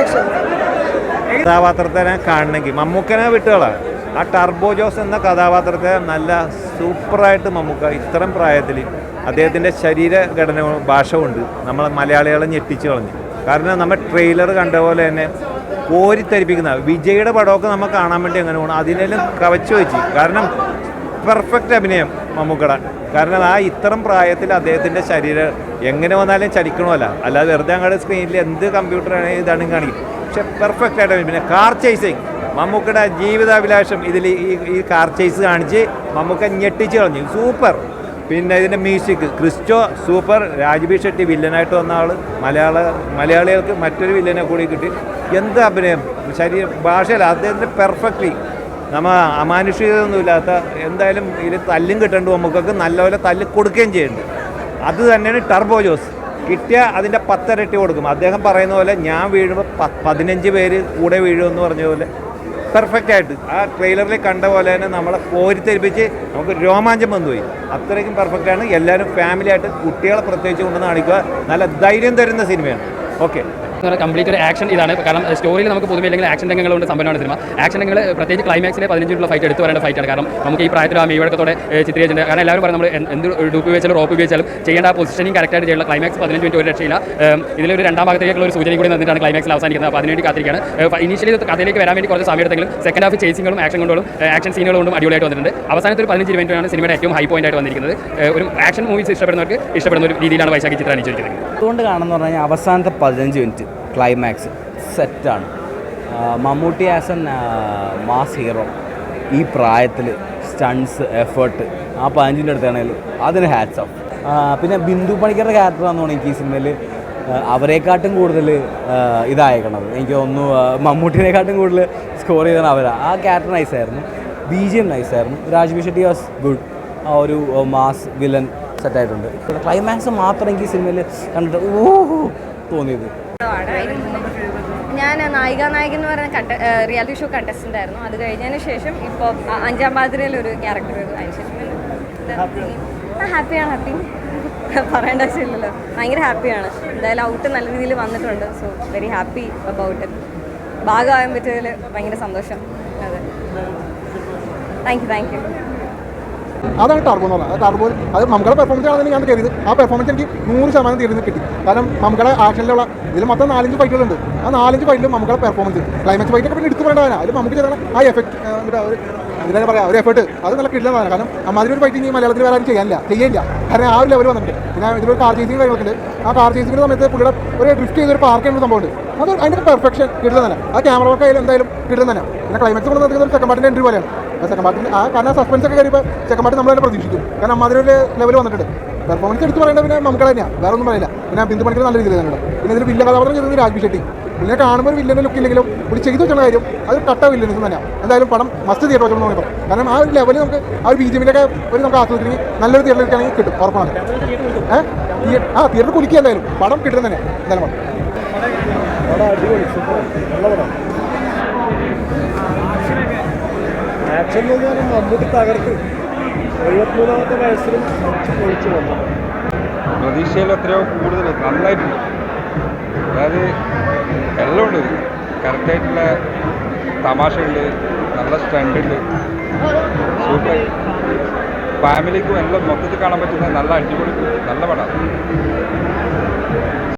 Action കഥാപാത്രത്തിനെ കാണണമെങ്കിൽ മമ്മൂക്കനെ വിട്ടുകളാ. ആ turbo Jose എന്ന കഥാപാത്രത്തെ നല്ല സൂപ്പറായിട്ട് മമ്മൂക്ക ഇത്തരം പ്രായത്തിൽ അദ്ദേഹത്തിന്റെ ശരീരഘടന ഭാഷ കൊണ്ട് നമ്മൾ മലയാളികളെ ഞെട്ടിച്ചു കളഞ്ഞു. കാരണം നമ്മൾ ട്രെയിലർ കണ്ട പോലെ തന്നെ കോരിത്തരിപ്പിക്കുന്ന വിജയുടെ പടമൊക്കെ നമ്മൾ കാണാൻ വേണ്ടി എങ്ങനെ പോകണം അതിനെല്ലാം കവച്ചു വെച്ച്. കാരണം പെർഫെക്റ്റ് അഭിനയം മമ്മൂക്കട. കാരണം ആ ഇത്തരം പ്രായത്തിൽ അദ്ദേഹത്തിന്റെ ശരീരം എങ്ങനെ വന്നാലും ചലിക്കണമല്ല. അല്ലാതെ വെറുതെ അങ്ങോട്ട് സ്ക്രീനിൽ എന്ത് കമ്പ്യൂട്ടറാണെങ്കിൽ ഇതാണ് കാണിക്കും പക്ഷെ പെർഫെക്റ്റ് ആയിട്ട് പിന്നെ കാർ ചേസിങ് മമ്മൂക്കയുടെ ജീവിതാഭിലാഷം ഇതിൽ ഈ ഈ കാർ ചേസ് കാണിച്ച് മമ്മൂക്ക ഞെട്ടിച്ച് കളഞ്ഞു. സൂപ്പർ പിന്നെ ഇതിന്റെ മ്യൂസിക് ക്രിസ്റ്റോ സൂപ്പർ. രാജ്ബി ഷെട്ടി വില്ലനായിട്ട് വന്ന ആൾ മലയാള മലയാളികൾക്ക് മറ്റൊരു വില്ലനെ കൂടി കിട്ടി. എന്ത് അഭിനയം? ശരീര ഭാഷയല്ല അദ്ദേഹത്തിന്റെ പെർഫെക്റ്റ്ലി നമ്മൾ അമാനുഷികതയൊന്നുമില്ലാത്ത എന്തായാലും ഇതിൽ തല്ലും കിട്ടേണ്ടത് നമുക്കൊക്കെ നല്ലപോലെ തല്ല് കൊടുക്കുകയും ചെയ്യുന്നുണ്ട്. അത് തന്നെയാണ് ടർബോ ജോസ് കിട്ടിയ അതിന്റെ പത്തരട്ടി കൊടുക്കും. അദ്ദേഹം പറയുന്ന പോലെ ഞാൻ വീഴുമ്പോൾ പതിനഞ്ച് പേര് കൂടെ വീഴുമെന്ന് പറഞ്ഞ പോലെ പെർഫെക്റ്റ് ആയിട്ട്. ആ ട്രെയിലറിൽ കണ്ട പോലെ തന്നെ നമ്മളെ കോരിത്തെരിപ്പിച്ച് നമുക്ക് രോമാഞ്ചം വന്നുപോയി. അത്രയ്ക്കും പെർഫെക്റ്റ് ആണ്. എല്ലാവരും ഫാമിലി ആയിട്ട് കുട്ടികളെ പ്രത്യേകിച്ച് കൊണ്ടുവന്ന് കാണിക്കുക. നല്ല ധൈര്യം തരുന്ന സിനിമയാണ് ഓക്കെ കംപ്ലീറ്റ് ഒരു ആക്ഷൻ ഇതാണ്. കാരണം സ്റ്റോറിയിൽ നമുക്ക് പൊതുവെ അല്ലെങ്കിൽ ആക്ഷൻ കൊണ്ട് സമ്പന്നമാണ് സിനിമ ആക്ഷൻ രംഗങ്ങൾ പ്രത്യേകിച്ച് ക്ലൈമാക്സിലെ പതിനഞ്ചിനുള്ള ഫൈറ്റ് എടുത്തു വരേണ്ട ഫൈറ്റാണ് കാരണം നമുക്ക് ഈ പ്രായത്തിൽ ആ മെയ്വഴക്കത്തോടെ ചിത്രീകരിച്ചിട്ടുണ്ട്. കാരണം എല്ലാവരും പറയും നമ്മൾ എന്ത് ഡൂപ്പ് ഉപയോഗിച്ചാലും റോപ്പ് ഉപയോഗിച്ചാലും ചെയ്യേണ്ട ആ പൊസിഷനിങ് കറക്റ്റായിട്ട് ചെയ്യുന്ന ക്ലൈമാക്സ് പതിനഞ്ച് മിനിറ്റ് ഒരു രക്ഷയില്ല. ഇതിലൊരു രണ്ടാം ഭാഗത്തേക്കുള്ള ഒരു സൂചന കൂടി നിന്നിട്ടാണ് ക്ലൈമാക്സിൽ അവസാനിക്കുന്നത്. അപ്പോൾ അതിനുവേണ്ടി കാത്തിരിക്കുകയാണ്. ഇനീഷ്യലി കഥയിലേക്ക് വരാൻ വേണ്ടി കുറച്ച് സമയം എടുത്തെങ്കിലും സെക്കൻഡ് ഹാഫ് ചേസിങ്ങുകളും ആക്ഷൻ കൊണ്ടും ആക്ഷൻ സീനുകളും കൊണ്ടും അടിപൊളിയായിട്ട് വന്നിട്ടുണ്ട്. അവസാനത്തെ ഒരു പതിനഞ്ച് മിനിറ്റാണ് സിനിമയുടെ ഏറ്റവും ഹൈ പോയിന്റ് ആയിട്ട് വന്നിരിക്കുന്നത്. ഒരു ആക്ഷൻ മൂവീസ് ഇഷ്ടപ്പെടുന്നവർക്ക് ഇഷ്ടപ്പെടുന്ന ഒരു രീതിയിലാണ് വൈശാഖി ചിത്രം അണിയിച്ചിരിക്കുന്നത്. അതുകൊണ്ട് കാണുന്ന പറഞ്ഞാൽ അവസാനത്തെ പതിനഞ്ച് മിനിറ്റ് ക്ലൈമാക്സ് സെറ്റാണ് Mammootty as an mass hero ഈ പ്രായത്തിൽ സ്റ്റൺസ് എഫേർട്ട് ആ പതിനഞ്ചിന്റെ അടുത്താണെങ്കിൽ അതിന് ഹാറ്റ്സ് ഓഫ് പിന്നെ ബിന്ദു പണിക്കരുടെ ക്യാരക്ടറാണെന്ന് തോന്നുന്നു ഈ സിനിമയിൽ അവരെക്കാട്ടും കൂടുതൽ ഇതായേക്കണത്. എനിക്ക് ആ, മമ്മൂട്ടിനെക്കാട്ടും കൂടുതൽ സ്കോർ ചെയ്താണ് അവരാ. ആ ക്യാരക്ടർ നൈസായിരുന്നു ബി ജി എം നൈസായിരുന്നു രാജ്ബി ഷെട്ടി വാസ് ഗുഡ് ആ ഒരു മാസ് വില്ലൻ സെറ്റായിട്ടുണ്ട് ക്ലൈമാക്സ് മാത്രം എനിക്ക് ഈ സിനിമയിൽ കണ്ടിട്ട് ഓ തോന്നിയത്. ഞാൻ നായിക നായകൻ എന്ന് പറയുന്ന കണ്ട റിയാലിറ്റി ഷോ കണ്ടസ്റ്റന്റ് ആയിരുന്നു. അത് കഴിഞ്ഞതിന് ശേഷം ഇപ്പോൾ അഞ്ചാം പാതിരയിൽ ഒരു ക്യാരക്ടർ വരുന്നു അതിന് ശേഷം ഹാപ്പിയാണ് ഹാപ്പി പറയേണ്ട ആവശ്യമില്ലല്ലോ. ഭയങ്കര ഹാപ്പിയാണ് എന്തായാലും ഔട്ട് നല്ല രീതിയിൽ വന്നിട്ടുണ്ട്. So very happy about it ഭാഗമാകാൻ പറ്റിയതിൽ ഭയങ്കര സന്തോഷം. അതെ. താങ്ക് യു താങ്ക് യു അതാണ് ടർബോ എന്ന് പറഞ്ഞത് ടർബോ അത് നമ്മുടെ പെർഫോമൻസ് ആണെന്ന് ഞാൻ കരുതി ആ പെർഫോമൻസ് എനിക്ക് നൂറ് ശതമാനം തീരുന്നു കിട്ടി. കാരണം നമ്മുടെ ആക്ഷനിലുള്ള ഇതിൽ മൊത്തം നാലഞ്ച് ഫൈറ്റുകളുണ്ട് ആ നാലഞ്ച് ഫൈറ്റിലും നമ്മുടെ പെർഫോമൻസ് ക്ലൈമാക്സ് ഫൈറ്റൊക്കെ പിന്നെ എടുത്തു പറയേണ്ടതാണ്. അതിൽ നമുക്ക് ചെയ്ത ആ എഫക്ട് എന്താ പറയുക ഒരു എഫേർട്ട് അത് നല്ല കിട്ടില്ല കാരണം അമ്മാതിരി ഒരു ഫൈറ്റിംഗ് മലയാളത്തിൽ വേറെ ചെയ്യാനില്ല. ചെയ്യില്ല കാരണം ആ ഒരു ലെവൽ വന്നിട്ടുണ്ട്. പിന്നെ ഇതിലൊരു കാർ ചേസിങ് കാര്യങ്ങളൊക്കെ ഉണ്ട്. ആ കാർ ചേസിങ്ങിന്റെ സമയത്ത് പുള്ളിയുടെ ഒരു ഡ്രിഫ്റ്റ് ചെയ്തൊരു പാർക്ക് ചെയ്യുന്ന സംഭവമുണ്ട്. അത് അതിന്റെ പെർഫെക്ഷൻ കിട്ടുന്നതന്നെ ആ ക്യാമറ വർക്ക് എന്തായാലും കിട്ടുന്നതന്നെ പിന്നെ ക്ലൈമാക്സ് കൊണ്ട് നടക്കുന്ന ഒരു സെക്കൻഡ് പാർട്ടിന്റെ എൻട്രി പോലെയാണ്. പാർട്ടിന്റെ ആ കാരണം സസ്പെൻസ് ഒക്കെ സെക്കൻഡ് പാർട്ടി നമ്മൾ തന്നെ പ്രതീക്ഷിക്കും. കാരണം അമ്മാതിരി ഒരു ലെവൽ വന്നിട്ടുണ്ട്. പെർഫോമൻസ് എടുത്ത് പറയേണ്ട പിന്നെ നമുക്ക് തന്നെയാണ് വേറെ ഒന്നും പറയില്ല. പിന്നെ ബിന്ദു പണിക്കർ നല്ല രീതിയിൽ തന്നെയാണ് പിന്നെ ഇതിൽ വില്ല കഥാപാത്രം ചെയ്തത് രാജ്ബി ഷെട്ടി. പിന്നെ കാണുമ്പോൾ ഒരു വില്ലന്റെ ലുക്ക് ഇല്ലെങ്കിലും ഒരു ചെയ്തു വെച്ചുള്ള കാര്യം അത് കട്ട വില്ലൻസ് തന്നെയാണ് എന്തായാലും പടം മസ്റ്റ് തിയേറ്റർ വെച്ചു എന്ന് കാരണം ആ ഒരു ലെവലിൽ നമുക്ക് ആ ഒരു ബി ജെ എമ്മിന്റെ ഒരു നമുക്ക് ആസ്വദിക്കണമെങ്കിൽ നല്ലൊരു തിയേറ്ററിലേക്കാണെങ്കിൽ കിട്ടും ഉറപ്പാണ്. ആ തിയേറ്റർ കുലിക്കുക എന്തായാലും. പടം കിട്ടും തന്നെ എന്തായാലും പടം. ആക്ഷൻ എന്ന് പറഞ്ഞാൽ മമ്മൂട്ടി തകർത്ത് എഴുപത്തിമൂന്നാമത്തെ വയസ്സിലും ഒഴിച്ചു വന്നു. പ്രതീക്ഷയിൽ എത്രയോ കൂടുതൽ നന്നായിട്ടുണ്ട്. അതായത് എല്ലാം ഉണ്ട് കറക്റ്റായിട്ടുള്ള തമാശയുണ്ട് നല്ല സ്റ്റണ്ടുണ്ട്. സൂപ്പർ. ഫാമിലിക്കും എല്ലാം മൊത്തത്തിൽ കാണാൻ പറ്റുന്ന നല്ല അടിപൊളി നല്ല പടമാണ്